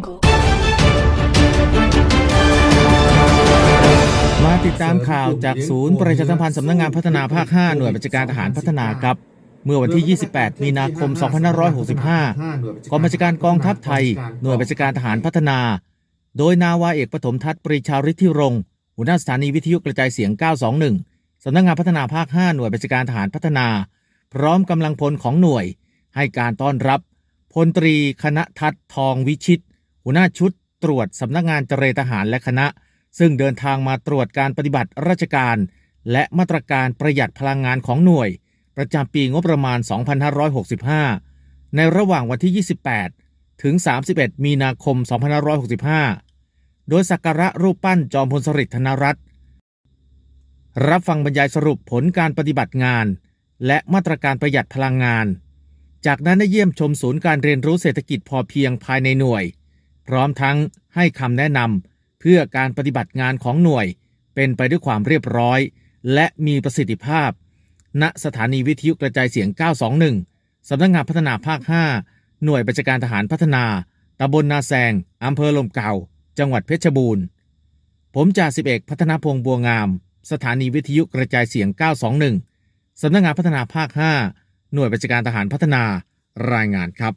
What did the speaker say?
jungle. มาติดตามข่าวจากศูนย์ประชาสัมพันธ์สำนักงานพัฒนาภาค 5 หน่วยบัญชาการทหารพัฒนาครับ เมื่อวันที่ 28 มีนาคม 2565 กองบัญชาการกองทัพไทย หน่วยบัญชาการทหารพัฒนา โดยนาวาเอกปฐมทัศน์ปรีชาฤทธิรงค์หัวหน้าสถานีวิทยุกระจายเสียง 921 สำนักงานพัฒนาภาค 5 หน่วยบัญชาการทหารพัฒนา พร้อมกำลังพลของหน่วย ให้การต้อนรับพลตรีคณะทัศน์ทองวิชิต หัวหน้าชุดตรวจสำนักงานเจรทหารและคณะ ซึ่งเดินทางมาตรวจการปฏิบัติราชการ และมาตรการประหยัดพลังงานของหน่วย ประจำปีงบประมาณ 2565 ในระหว่างวันที่ 28 ถึง 31 มีนาคม 2565 โดยสักการะรูปปั้นจอมพลสฤษดิ์ธนรัตน์รับฟังบรรยายสรุปผลการปฏิบัติงาน และมาตรการประหยัดพลังงาน จากนั้นได้เยี่ยมชมศูนย์การเรียนรู้เศรษฐกิจพอเพียงภายในหน่วย พร้อมทั้งให้คำแนะนำเพื่อการปฏิบัติงานของหน่วย เป็นไปด้วยความเรียบร้อย และมีประสิทธิภาพ ณสถานีวิทยุกระจายเสียง 921 สำนักงานพัฒนาภาค 5 หน่วยบัญชาการทหารพัฒนาตำบลนาแซงอำเภอลมเก่า จังหวัดเพชรบูรณ์ ผมจ่าสิบเอกพัฒนาพงษ์บัวงาม สถานีวิทยุกระจายเสียง 921 สำนักงานพัฒนาภาค 5 หน่วยบัญชาการทหารพัฒนารายงานครับ